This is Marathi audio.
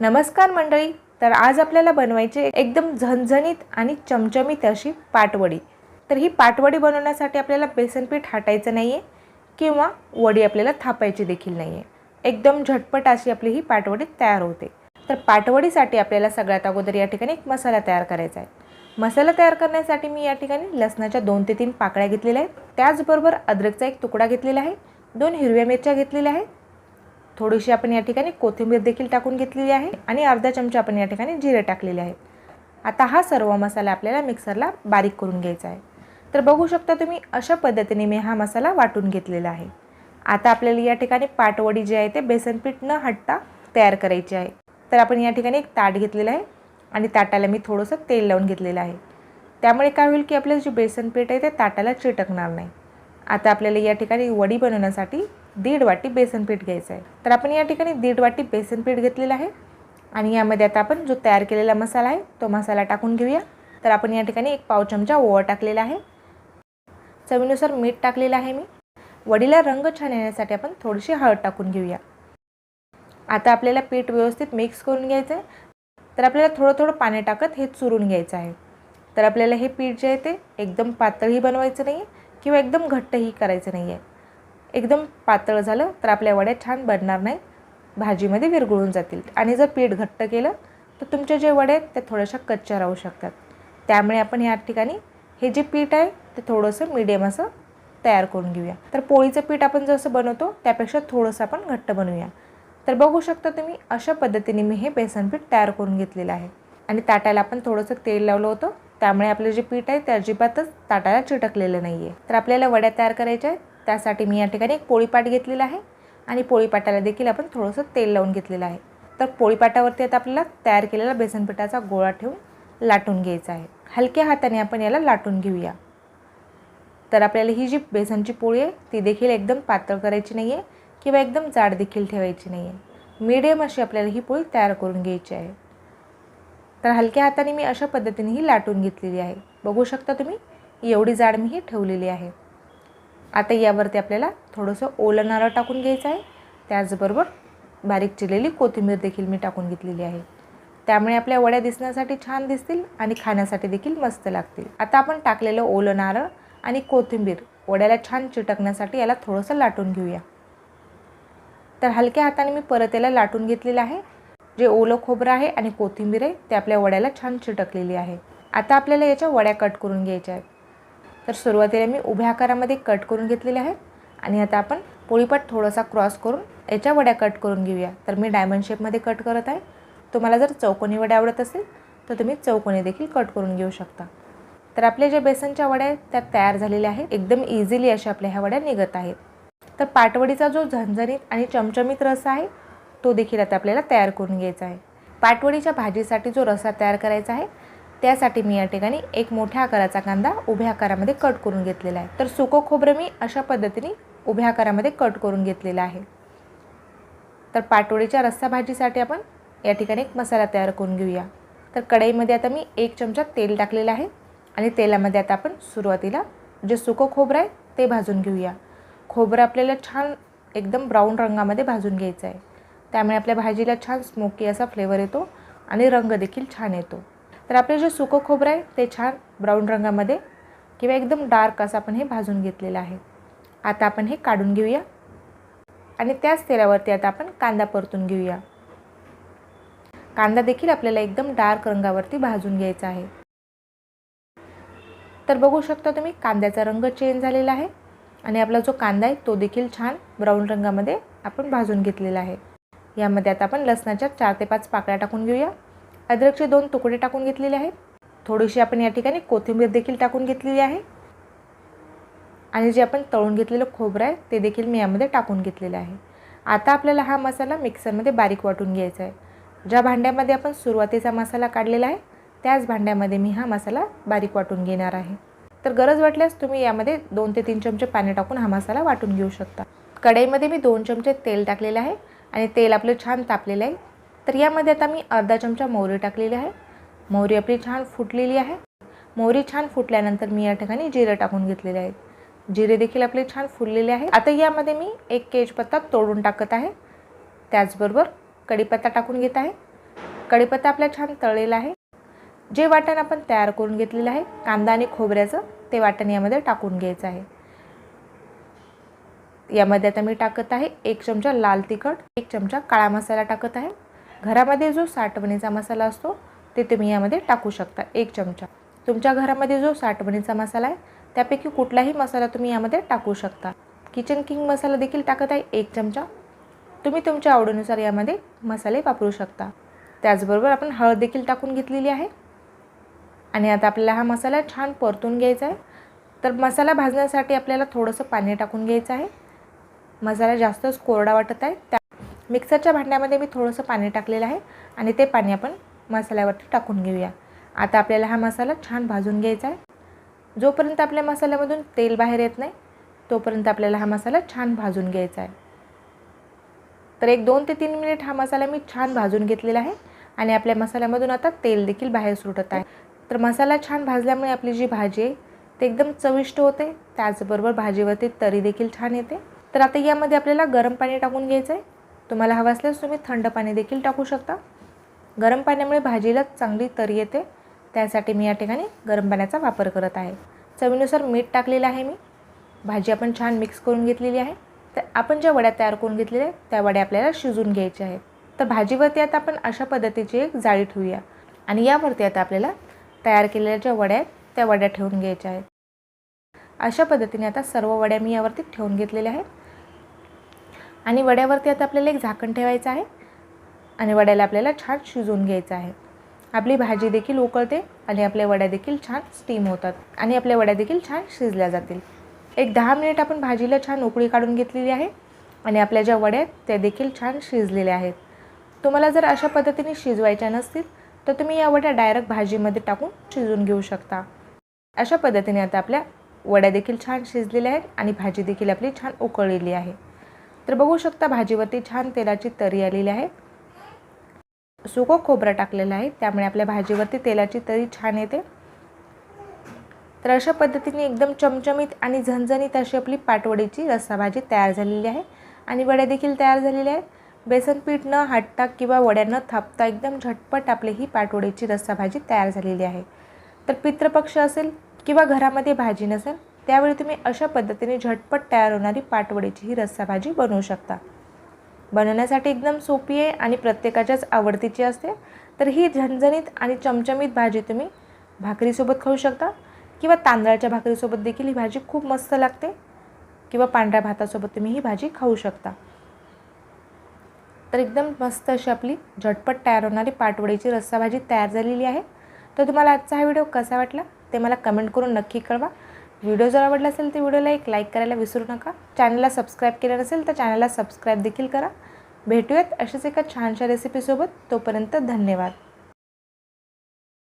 नमस्कार मंडळी तर आज आपल्याला बनवायचे एकदम झणझणीत आणि चमचमीत अशी पाटवडी. तर ही पाटवडी बनवण्यासाठी आपल्याला बेसनपीठ हाटायचं नाही आहे किंवा वडी आपल्याला थापायची देखील नाही आहे एकदम झटपट अशी आपली ही पाटवडी तयार होते. तर पाटवडीसाठी आपल्याला सगळ्यात अगोदर या ठिकाणी एक मसाला तयार करायचा आहे. मसाला तयार करण्यासाठी मी या ठिकाणी लसणाच्या दोन ते तीन पाकळ्या घेतलेल्या आहेत. त्याचबरोबर अद्रकचा एक तुकडा घेतलेला आहे. दोन हिरव्या मिरच्या घेतलेल्या आहेत. थोडीशी आपण या ठिकाणी कोथिंबीर देखील टाकून घेतलेली आहे आणि अर्धा चमचा आपण या ठिकाणी जिरे टाकलेले आहेत. आता हा सर्व मसाला आपल्याला मिक्सरला बारीक करून घ्यायचा आहे. तर बघू शकता तुम्ही अशा पद्धतीने मी हा मसाला वाटून घेतलेला आहे. आता आपल्याला या ठिकाणी पाटवडी जी आहे ते बेसनपीठ न हटता तयार करायची आहे. तर आपण या ठिकाणी एक ताट घेतलेलं आहे आणि ताटाला मी थोडंसं तेल लावून घेतलेलं आहे. त्यामुळे काय होईल की आपलं जे बेसनपीठ आहे ते ताटाला चिटकणार नाही. आता आपल्याला या ठिकाणी वडी बनवण्यासाठी दीड वाटी बेसनपीठ घ्यायचं आहे. तर आपण या ठिकाणी दीड वाटी बेसनपीठ घेतलेलं आहे. आणि यामध्ये आता आपण जो तयार केलेला मसाला आहे तो मसाला टाकून घेऊया. तर आपण या ठिकाणी एक पाव चमचा ओवा टाकलेला आहे. चवीनुसार मीठ टाकलेलं आहे मी. वडीला रंग छान येण्यासाठी आपण थोडीशी हळद टाकून घेऊया. आता आपल्याला पीठ व्यवस्थित मिक्स करून घ्यायचं आहे. तर आपल्याला थोडं थोडं पाणी टाकत हे चुरून घ्यायचं आहे. तर आपल्याला हे पीठ जे आहे ते एकदम पातळही बनवायचं नाही आहे किंवा एकदम घट्टही करायचं नाही आहे एकदम पातळ झालं तर आपल्या वड्या छान बनणार नाही भाजीमध्ये विरघळून जातील. आणि जर पीठ घट्ट केलं तर तुमचे जे वडे आहेत ते थोड्याशा कच्च्या राहू शकतात. त्यामुळे आपण या ठिकाणी हे जे पीठ आहे ते थोडंसं मिडियम असं तयार करून घेऊया. तर पोळीचं पीठ आपण जसं बनवतो त्यापेक्षा थोडंसं आपण घट्ट बनवूया. तर बघू शकता तुम्ही अशा पद्धतीने मी हे बेसन पीठ तयार करून घेतलेलं आहे. आणि ताटाला आपण थोडंसं तेल लावलं होतं. त्यामुळे आपलं जे पीठ आहे ते अजिबातच ताटाला चिटकलेलं नाही आहे तर आपल्याला वड्या तयार करायच्या आहेत. त्यासाठी मी या ठिकाणी एक पोळीपाट घेतलेला आहे आणि पोळीपाटाला देखील आपण थोडंसं तेल लावून घेतलेलं आहे. तर पोळीपाटावरती आता आपल्याला तयार केलेला बेसनपिठाचा गोळा ठेवून लाटून घ्यायचा आहे. हलक्या हाताने आपण याला लाटून घेऊया. तर आपल्याला ही जी बेसनची पोळी आहे ती देखील एकदम पातळ करायची नाही आहे किंवा एकदम जाड देखील ठेवायची नाही आहे मीडियम अशी आपल्याला ही पोळी तयार करून घ्यायची आहे. तर हलक्या हाताने मी अशा पद्धतीने ही लाटून घेतलेली आहे. बघू शकता तुम्ही एवढी जाड मी ही ठेवलेली आहे. आता यावरती आपल्याला थोडंसं ओलं नारळ टाकून घ्यायचं आहे. त्याचबरोबर बारीक चिरलेली कोथिंबीर देखील मी टाकून घेतलेली आहे. त्यामुळे आपल्या वड्या दिसण्यासाठी छान दिसतील आणि खाण्यासाठी देखील मस्त लागतील. आता आपण टाकलेलं ओलं नारळ आणि कोथिंबीर वड्याला छान चिटकण्यासाठी याला थोडंसं लाटून घेऊया. तर हलक्या हाताने मी परत याला लाटून घेतलेलं आहे. जे ओलं खोबरं आहे आणि कोथिंबीर आहे ते आपल्या वड्याला छान चिटकलेली आहे. आता आपल्याला याच्या वड्या कट करून घ्यायच्या आहेत. तर सुरुवातीला मी उभ्या आकारामध्ये कट करून घेतलेले आहे. आणि आता आपण पोळीपट थोडासा क्रॉस करून याच्या वड्या कट करून घेऊया. तर मी डायमंड शेपमध्ये कट करत आहे. तुम्हाला जर चौकोनी वड्या आवडत असेल तर तुम्ही चौकोनी देखील कट करून घेऊ शकता. तर आपल्या ज्या बेसनच्या वड्या आहेत त्या तयार झालेल्या आहेत. एकदम इझिली अशा आपल्या ह्या वड्या निघत आहेत. तर पाटवडीचा जो झणझणीत आणि चमचमीत रस आहे तो देखील आता आपल्याला तयार करून घ्यायचा आहे. पाटवडीच्या भाजीसाठी जो रसा तयार करायचा आहे त्यासाठी मी या ठिकाणी एक मोठ्या आकाराचा कांदा उभ्या आकारामध्ये कट करून घेतलेला आहे. तर सुकं खोबरं मी अशा पद्धतीने उभ्या आकारामध्ये कट करून घेतलेला आहे. तर पाटोळीच्या रस्सा भाजीसाठी आपण या ठिकाणी एक मसाला तयार करून घेऊया. तर कढईमध्ये आता मी एक चमचा तेल टाकलेलं आहे आणि तेलामध्ये आता आपण सुरुवातीला जे सुकं खोबरं आहे ते भाजून घेऊया. खोबरं आपल्याला छान एकदम ब्राऊन रंगामध्ये भाजून घ्यायचं आहे. त्यामुळे आपल्या भाजीला छान स्मोकी असा फ्लेवर येतो आणि रंग देखील छान येतो. तर आपले जे सुकं खोबरं आहे ते छान ब्राऊन रंगामध्ये किंवा एकदम डार्क असं आपण हे भाजून घेतलेलं आहे. आता आपण हे काढून घेऊया. आणि त्याच तेलावरती आता आपण कांदा परतून घेऊया. कांदा देखील आपल्याला एकदम डार्क रंगावरती भाजून घ्यायचा आहे. तर बघू शकता तुम्ही कांद्याचा रंग चेंज झालेला आहे. आणि आपला जो कांदा आहे तो देखील छान ब्राऊन रंगामध्ये आपण भाजून घेतलेला आहे. यामध्ये आता आपण लसणाच्या चार ते पाच पाकळ्या टाकून घेऊया. अद्रकचे दोन तुकडे टाकून घेतलेले आहेत. थोडीशी आपण या ठिकाणी कोथिंबीर देखील टाकून घेतलेली आहे. आणि जे आपण तळून घेतलेलं खोबरं आहे ते देखील मी यामध्ये टाकून घेतलेलं आहे. आता आपल्याला हा मसाला मिक्सरमध्ये बारीक वाटून घ्यायचा आहे. ज्या भांड्यामध्ये आपण सुरुवातीचा मसाला काढलेला आहे त्याच भांड्यामध्ये मी हा मसाला बारीक वाटून घेणार आहे. तर गरज वाटल्यास तुम्ही यामध्ये दोन ते तीन चमचे पाणी टाकून हा मसाला वाटून घेऊ शकता. कढईमध्ये मी दोन चमचे तेल टाकलेलं आहे आणि तेल आपलं छान तापलेलं आहे. तर यामध्ये आता मी अर्धा चमचा मोहरी टाकलेली आहे. मोहरी आपली छान फुटलेली आहे. मोहरी छान फुटल्यानंतर मी या ठिकाणी जिरं टाकून घेतलेले आहेत. जिरे देखील आपले छान फुललेले आहे आता यामध्ये मी एक केजपत्ता तोडून टाकत आहे. त्याचबरोबर कढीपत्ता टाकून घेत आहे. कढीपत्ता आपला छान तळलेला आहे. जे वाटण आपण तयार करून घेतलेलं आहे कांदा आणि खोबऱ्याचं ते वाटण यामध्ये टाकून घ्यायचं आहे. यामध्ये आता मी टाकत आहे एक चमचा लाल तिखट एक चमचा काळा मसाला टाकत आहे. घरामध्ये जो साठवणीचा मसाला असतो ते तुम्ही यामध्ये टाकू शकता. एक चमचा. तुमच्या घरामध्ये जो साठवणीचा मसाला आहे त्यापैकी कुठलाही मसाला तुम्ही यामध्ये टाकू शकता. किचन किंग मसाला देखील टाकत आहे एक चमचा. तुम्ही तुमच्या आवडीनुसार यामध्ये मसाले वापरू शकता. त्याचबरोबर आपण हळद देखील टाकून घेतलेली आहे. आणि आता आपल्याला हा मसाला छान परतून घ्यायचा आहे. तर मसाला भाजण्यासाठी आपल्याला थोडंसं पाणी टाकून घ्यायचं आहे. मसाला जास्तच कोरडा वाटत आहे. त्या मिक्सरच्या भांड्यामध्ये मी थोडंसं पाणी टाकलेलं आहे आणि ते पाणी आपण मसाल्यावरती टाकून घेऊया. आता आपल्याला हा मसाला छान भाजून घ्यायचा आहे. जोपर्यंत आपल्या मसाल्यामधून तेल बाहेर येत नाही तोपर्यंत आपल्याला हा मसाला छान भाजून घ्यायचा आहे. तर एक दोन ते तीन मिनिट हा मसाला मी छान भाजून घेतलेला आहे आणि आपल्या मसाल्यामधून आता तेल देखील बाहेर सुटत आहे. तर मसाला छान भाजल्यामुळे आपली जी भाजी आहे ते एकदम चविष्ट होते. त्याचबरोबर भाजीवरती तरी देखील छान येते. तर आता यामध्ये आपल्याला गरम पाणी टाकून घ्यायचं आहे. तुम्हाला हवं असल्यास तुम्ही थंड पाणी देखील टाकू शकता. गरम पाण्यामुळे भाजीला चांगली तरी येते. त्यासाठी मी या ठिकाणी गरम पाण्याचा वापर करत आहे. चवीनुसार मीठ टाकलेलं आहे मी. भाजी आपण छान मिक्स करून घेतलेली आहे. तर आपण ज्या वड्या तयार करून घेतलेल्या आहेत त्या वड्या आपल्याला शिजून घ्यायच्या आहेत. तर भाजीवरती आता आपण अशा पद्धतीची एक जाळी ठेवूया. आणि यावरती आता आपल्याला तयार केलेल्या ज्या वड्या आहेत त्या वड्या ठेवून घ्यायच्या आहेत. अशा पद्धतीने आता सर्व वड्या मी यावरती ठेवून घेतलेल्या आहेत. आणि वड्यावरती आता आपल्याला एक झाकण ठेवायचं आहे आणि वड्याला आपल्याला छान शिजवून घ्यायचं आहे. आपली भाजी देखील उकळते आणि आपल्या वड्या देखील छान स्टीम होतात आणि आपल्या वड्या देखील छान शिजल्या जातील. एक दहा मिनिट आपण भाजीला छान उकळी काढून घेतलेली आहे आणि आपल्या ज्या वड्या आहेत त्या देखील छान शिजलेल्या आहेत. तुम्हाला जर अशा पद्धतीने शिजवायच्या नसतील तर तुम्ही या वड्या डायरेक्ट भाजीमध्ये टाकून शिजून घेऊ शकता. अशा पद्धतीने आता आपल्या वड्या देखील छान शिजलेल्या आहेत आणि भाजी देखील आपली छान उकळलेली आहे. तर बघू शकता भाजीवरती छान तेलाची तरी आलेली आहे. सुको खोबरं टाकलेलं आहे त्यामुळे आपल्या भाजीवरती तेलाची तरी छान येते. तर अशा पद्धतीने एकदम चमचमीत आणि झणझणीत अशी आपली पाटवडीची रस्साभाजी तयार झालेली आहे. आणि वड्या देखील तयार झालेल्या आहेत. बेसन पीठ न हाटता किंवा वड्या न थापता एकदम झटपट आपली ही पाटवडीची रस्साभाजी तयार झालेली आहे. तर पितृपक्ष असेल किंवा घरामध्ये भाजी नसेल त्यावेळी तुम्ही अशा पद्धतीने झटपट तयार होणारी पाटवडीची ही रस्साभाजी बनवू शकता. बनवण्यासाठी एकदम सोपी आहे आणि प्रत्येकाच्याच आवडतीची असते. तर ही झणझणीत आणि चमचमीत भाजी तुम्ही भाकरीसोबत खाऊ शकता किंवा तांदळाच्या भाकरीसोबत देखील ही भाजी खूप मस्त लागते किंवा पांढऱ्या भातासोबत तुम्ही ही भाजी खाऊ शकता. तर एकदम मस्त अशी आपली झटपट तयार होणारी पाटवडीची रस्साभाजी तयार झालेली आहे. तर तुम्हाला आजचा हा व्हिडिओ कसा वाटला ते मला कमेंट करून नक्की कळवा. व्हिडिओ जर आवडला असेल तर व्हिडिओला एक लाईक करायला विसरू नका. चॅनलला सबस्क्राईब केलं नसेल तर चॅनलला सबस्क्राईब देखील करा. भेटूयात अशाच एका छानशा रेसिपीसोबत तोपर्यंत धन्यवाद.